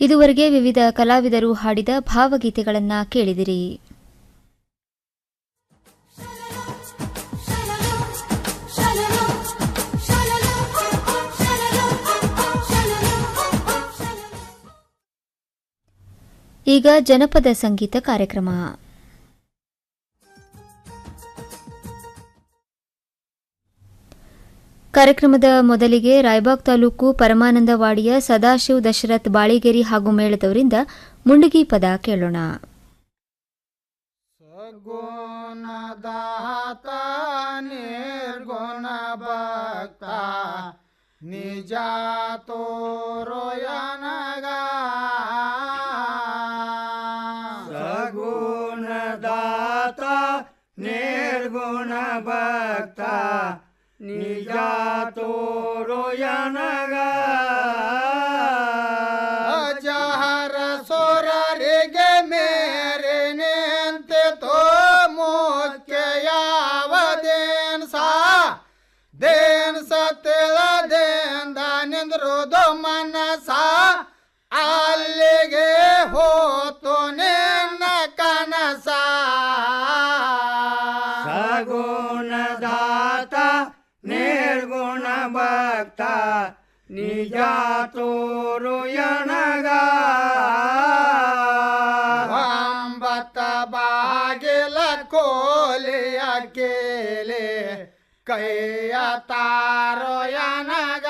ಇದುವರೆಗೆ ವಿವಿಧ ಕಲಾವಿದರು ಹಾಡಿದ ಭಾವಗೀತೆಗಳನ್ನು ಕೇಳಿದಿರಿ. ಈಗ ಜನಪದ ಸಂಗೀತ ಕಾರ್ಯಕ್ರಮ. ಕಾರ್ಯಕ್ರಮದ ಮೊದಲಿಗೆ ರಾಯಬಾಗ್ ತಾಲೂಕು ಪರಮಾನಂದವಾಡಿಯ ಸದಾಶಿವ್ ದಶರಥ್ ಬಾಳಿಗೇರಿ ಹಾಗೂ ಮೇಳದವರಿಂದ ಮುಂಡಗಿ ಪದ ಕೇಳೋಣ. ನಿರ್ಗುಣ ಭಕ್ತ ನಿಜ ಅಲ್ಲಿಗೆ ಹೋತು ನಿನ್ನ ಕನಸ? ನಿಜ ತೋರು ಯಣಗ ಒಂಬತ್ತ ಬಾಗಿಲ ಕೋಲಿಯ ಕೇಲೆ ಕೈಯ ತಾರೋಯನಗ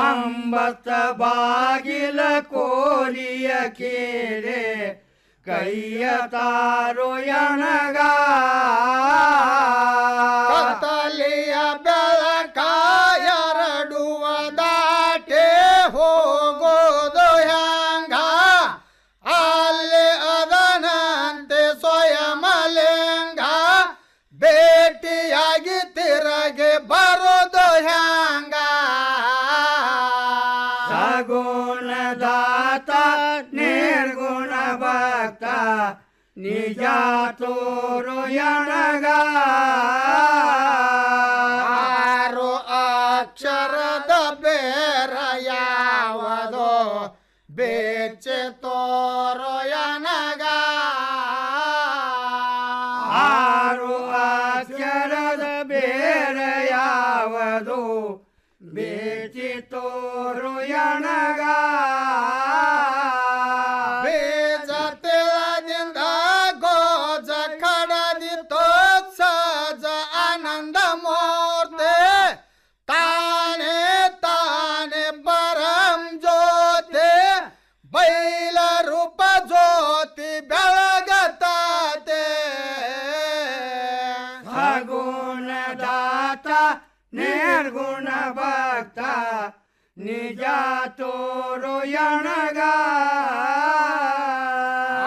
ಒಂಬತ್ತ ಬಾಗಿಲ ಕೋಲಿಯ ಕೇಲೆ ಕೈಯ ತಾರೋಯನಗ ಬೆಳ ಬೆಳಕ ಭಕ್ತ ನಿಜ ತೋರು ಯಣಗ ಆರು ಅಕ್ಷರದ ಬೇರ ಯಾವದೋ ಬೇಚೆ ತೋರು ನಿರ್ಗುಣ ಭಕ್ತ ನಿಜ ತೋರು ಯಣಗ.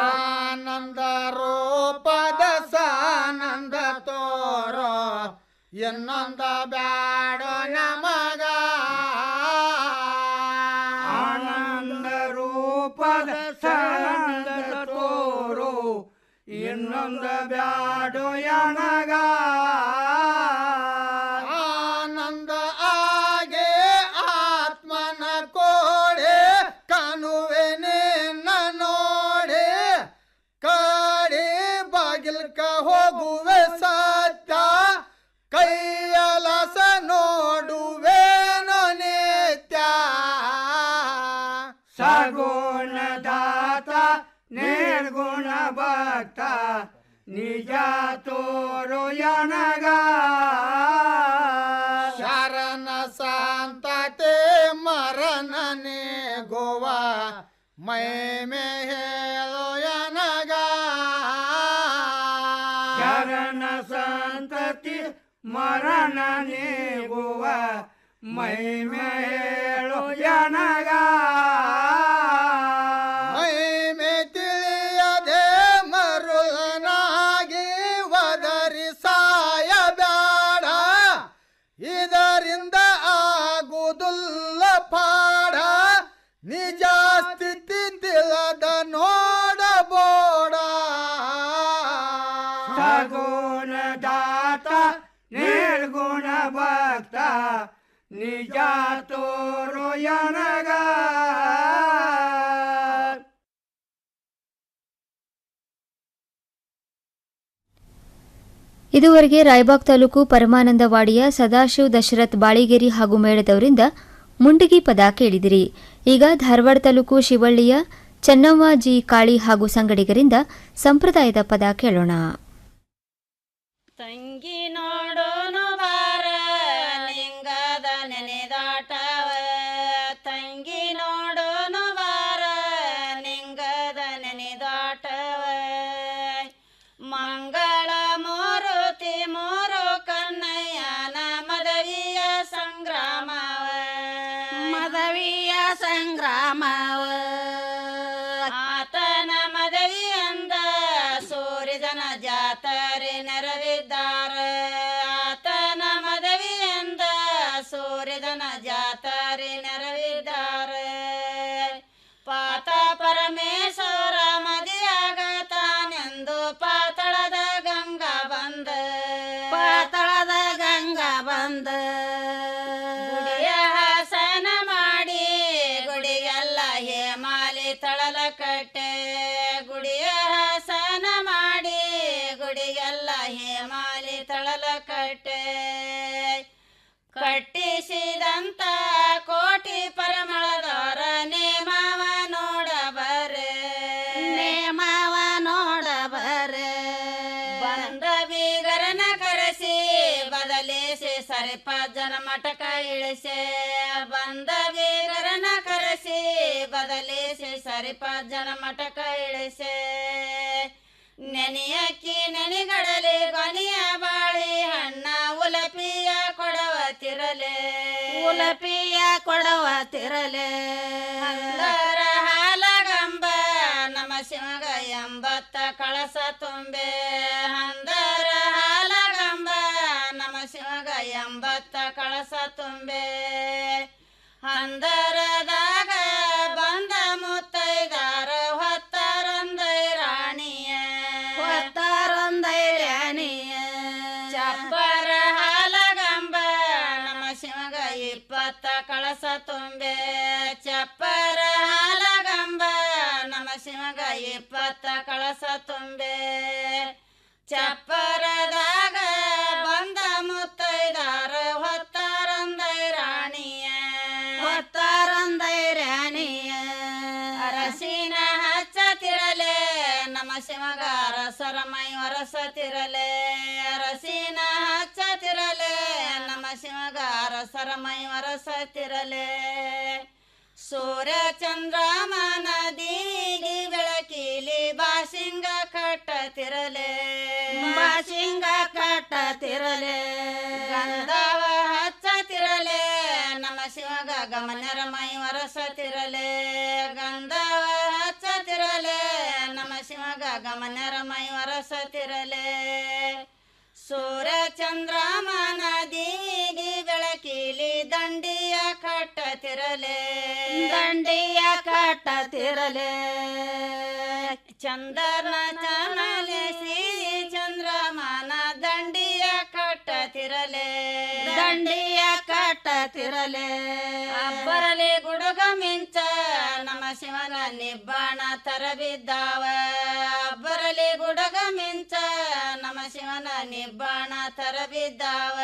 ಆನಂದ ರೂಪದ ಸಾನಂದ ತೋರು ಎನ್ನೊಂದ ಬ್ಯಾಡ ನಮಗ. ಆನಂದ ರೂಪದ ಸಾನಂದ ತೋರೋ ಇನ್ನೊಂದ ಬ್ಯಾಡ ಯಣಗ. ಸಗುಣದಾತ ನಿರ್ಗುಣ ಭಕ್ತ ನಿಜ ತೋರು ಯಣಗ ಶರಣ ಸಂತತೆ ಮರಣನೆ ಗೋವಾ ಮೈ ಮೇ ಹೇಳೋ ಯನಗ ಶರಣ ಸಂತತಿ ಮರಣನೆ ಗೋವಾ ಮೈ ಮೇ ಹೇಳೋ ನಿಜ ತೋರೋ ಎನಗ ಇದುವರೆಗೆ ರಾಯಬಾಗ್ ತಾಲೂಕು ಪರಮಾನಂದವಾಡಿಯ ಸದಾಶಿವ್ ದಶರಥ್ ಬಾಳಿಗೇರಿ ಹಾಗೂ ಮೇಳದವರಿಂದ ಮುಂಡಗಿ ಪದ ಕೇಳಿದಿರಿ. ಈಗ ಧಾರವಾಡ ತಾಲೂಕು ಶಿವಳ್ಳಿಯ ಚೆನ್ನವ್ವ ಜಿ ಕಾಳಿ ಹಾಗೂ ಸಂಗಡಿಗರಿಂದ ಸಂಪ್ರದಾಯದ ಪದ ಕೇಳೋಣ. ತಂಗಿ ಜಾತರೆ ನೆರವಿದ್ದಾರೆ. ಪಾತ ಪರಮೇಶ್ವರ ಮದಿಯಾಗತಾನೆಂದು ಪಾತಳದ ಗಂಗಾ ಬಂದ. ಪಾತಳದ ಗಂಗಾ ಬಂದ. ಹಾಸನ ಮಾಡಿ ಗುಡಿಗೆಲ್ಲ ಹೇಮಾಲಿ ತಳಲ ಕಟ್ಟೆ. ಗುಡಿಯ ಕಟ್ಟಿಸಿದಂತ ಕೋಟಿ ಪರಿಮಳದವರ ನೇಮವ ನೋಡ ಬರೆ ನೇಮವ ನೋಡ ಬರೆ ಬಂದ ಬೀಗರನ ಕರೆಸಿ ಬದಲಿಸಿ ಸರಿಪ ಜನ ಮಟಕ ಇಳಿಸೆ. ಬಂದ ಬೀಗರನ ಕರೆಸಿ ಬದಲಿಸಿ ಸರಿಪ ಜನ ಮಟಕ ಇಳಿಸಿ. ನೆನೆಯಕ್ಕಿ ನೆನೆಗಡಲೆ ಕೊನೆಯ ಬಾಳೆ ಹಣ್ಣ ಉಲಪಿಯ ಕೊಡವ ತಿರಲೆ. ಉಲಪಿಯ ಕೊಡವ ತಿರಲೆ. ಅಂದರ ಹಾಲಗಂಬ ನಮ ಶಿವಗ ಎಂಬತ್ತ ಕಳಸ ತುಂಬೆ. ಹಂದರ ಹಾಲಗಂಬ ನಮ ಶಿವಗ ಎಂಬತ್ತ ಕಳಸ ತುಂಬೆ. ಹಂದರದಾಗ ಕಳಸ ತುಂಬೆ ಚಪ್ಪರ ಹಾಲಗಂಬ ನಮ ಶಿವಗ ಇಪ್ಪತ್ತ ಕಳಸ ತುಂಬೆ. ಚಪ್ಪರದಾಗ ಬಂದ ಮುತ್ತೈದಾರ ಹೊತ್ತಾರಂದೈ ರಾಣಿಯ. ಹೊತ್ತಾರಂದೈ ರಾಣಿಯ. ಅರಸಿನ ಹಚ್ಚ ತಿರಲೆ ನಮ ಶಿವಗ ಅರಸರ ಮೈ ವರಸ ಅರಸರ ಮೈ ವರಸ ತಿರಲೆ ಸೂರ್ಯ ಚಂದ್ರಮನ ದೀಗಿ ಬೆಳಕಿಲಿ ಬಾಸಿಂಗ ಕಟ್ಟತಿರಲೆ. ಬಾಸಿಂಗ ಕಟ್ಟತಿರಲೆ. ಗಂಧವ ಹಚ್ಚ ನಮ್ಮ ನಮ ಶಿವಗ ಗಮನರ ಮೈ ಅರಸತಿರಲೆ ಗಂಧವ ಹಚ್ಚ ನಮ್ಮ ನಮ ಶಿವಗ ಗಮನರ ಮೈ ವರಸ ತಿರಲೆ ಸೂರ್ಯ ಚಂದ್ರಮನ ಬೆಳಕಿಲಿ ದಂಡಿಯ ಕಟ್ಟ ತಿರಲೆ. ದಂಡಿಯ ಕಟ್ಟ ತಿರಲೆ. ಚಂದನ ಶ್ರೀ ಚಂದ್ರಮನ ದಂಡಿಯ ಕಟ್ಟ ತಿರಲೆ. ದಂಡಿಯ ಕಟ್ಟ ತಿರಲೆ. ಅಬ್ಬರಲಿ ಗುಡುಗ ಮಿಂಚ ನಮ ಶಿವನ ನಿಬ್ಬಾಣ ತರಬಿದ್ದಾವ. ಅಬ್ಬರಲಿ ಗುಡುಗ ಮಿಂಚ ನಮ ಶಿವನ ನಿಬ್ಬಾಣ ತರಬಿದ್ದಾವ.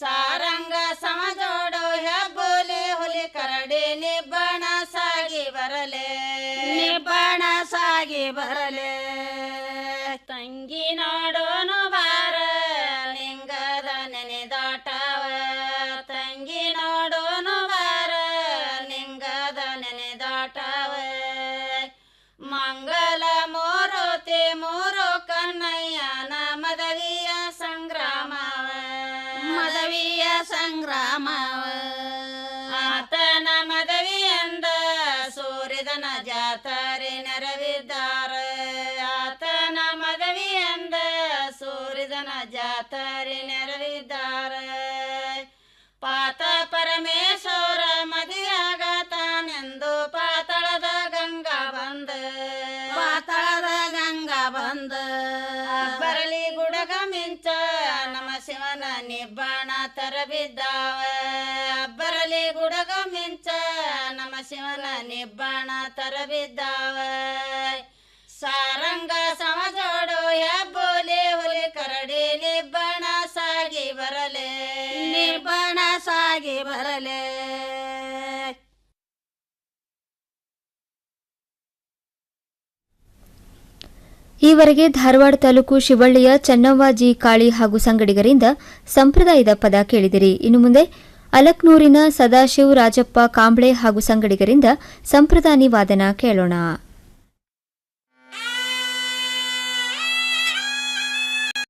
ಸಾರಂಗ ಸಮಜೋಡು ಹೆಬ್ಬುಲಿ ಹುಲಿ ಕರಡಿ ನಿಬ್ಬಣ ಸಾಗಿ ಬರಲೆ. ನಿಬ್ಬಣ ಸಾಗಿ ಬರಲೆ. ಸೂರ್ಯದನ ಜಾತರಿ ನೆರವಿದ್ದಾರ. ಪಾತ ಪರಮೇಶ್ವರ ಮದಿಯಾಗತಾನೆಂದು ಪಾತಳದ ಗಂಗಾ ಬಂದ. ಪಾತಳದ ಗಂಗಾ ಬಂದ. ಬರಲಿ ಗುಡಗ ಮಿಂಚ ನಮ ಶಿವನ ನಿಬ್ಬಾಣ ತರಬಿದ್ದಾವ. ಮಿಂಚ ನಮ್ಮ ಶಿವನ ನಿಬ್ಬಾಣ ತರಬಿದ್ದಾವ. ಸಾರಂಗ ಸಮಜೋಡು ಹೆಬ್ಬುಲಿ ಬರಲೆ? ನಿಬ್ಬಾಣ ಸಾಗಿ ಬರಲೆ? ಈವರೆಗೆ ಧಾರವಾಡ ತಾಲೂಕು ಶಿವಳ್ಳಿಯ ಚನ್ನವ್ವಾಜಿ ಕಾಳಿ ಹಾಗೂ ಸಂಗಡಿಗರಿಂದ ಸಂಪ್ರದಾಯದ ಪದ ಕೇಳಿದಿರಿ. ಇನ್ನು ಮುಂದೆ ಅಲಕ್ನೂರಿನ ಸದಾಶಿವ ರಾಜಪ್ಪ ಕಾಂಬ್ಳೆ ಹಾಗೂ ಸಂಗಡಿಗರಿಂದ ಸಂಪ್ರದಾನಿ ವಾದನ ಕೇಳೋಣ.